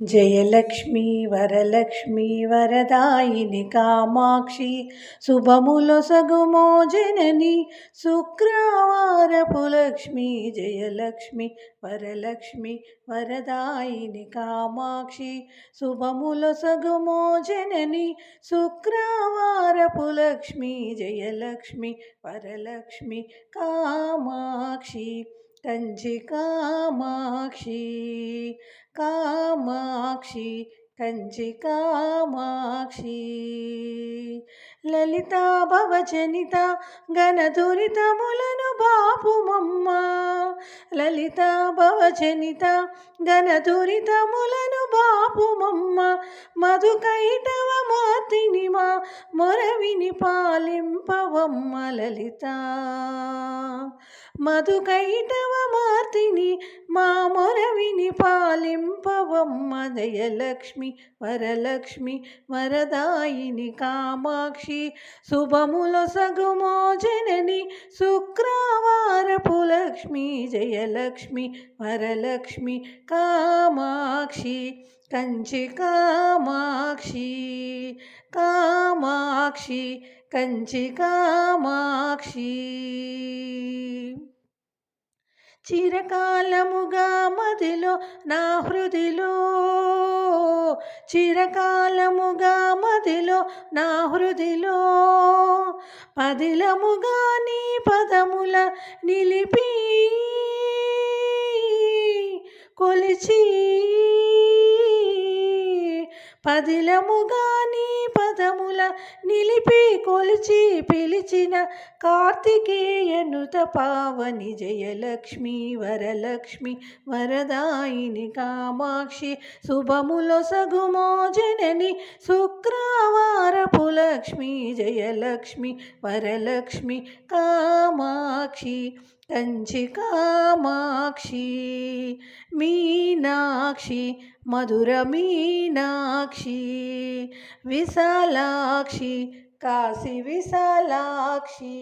జయలక్ష్మి వరలక్ష్మి వరదాయిని కామాక్షి శుభములొసగుమో జనని శుక్రవారపు లక్ష్మి జయలక్ష్మి వరలక్ష్మి వరదాయిని కామాక్షి శుభములొసగుమో జనని శుక్రవారపు లక్ష్మి జయలక్ష్మి వరలక్ష్మి కామాక్షి. కంచి కామాక్షి కామాక్షి కంచి కామాక్షి. లలిత భవచనిత గణదురితములను బాపుమమ్మ లలిత భవచనిత గణదురితములను బాపుమమ్మ మధుకైటవ మాతిని మా మొరవిని పాలింపవమ్మ లలిత. మధుకైటవ మార్తిని మా మొరవిని పాలింపవమ్మ జయలక్ష్మి వరలక్ష్మి వరదాయిని కామాక్షి. శుభముల సగుమో జనని శుక్రవారపు లక్ష్మి జయలక్ష్మి వరలక్ష్మి కామాక్షి కంచి కామాక్షి కామాక్షి కంచి కామాక్షి. చిరకాలముగా మదిలో నా హృదిలో చిరకాలముగా మదిలో నా హృదిలో పదిలముగా నీ పదముల నిలిపి కొలిచి పదిలముగా నీ పదముల నిలిపి కొలిచి పిలిచిన కార్తికేయనుత పావని జయలక్ష్మి వరలక్ష్మి వరదాయిని కామాక్షి శుభములో సగుమో జనని శుక్రా లక్ష్మి జయలక్ష్మి వరలక్ష్మి కామాక్షి కంచి కామాక్షి మీనాక్షి మధుర మీనాక్షి విశాలాక్షి కాశీ విశాలాక్షి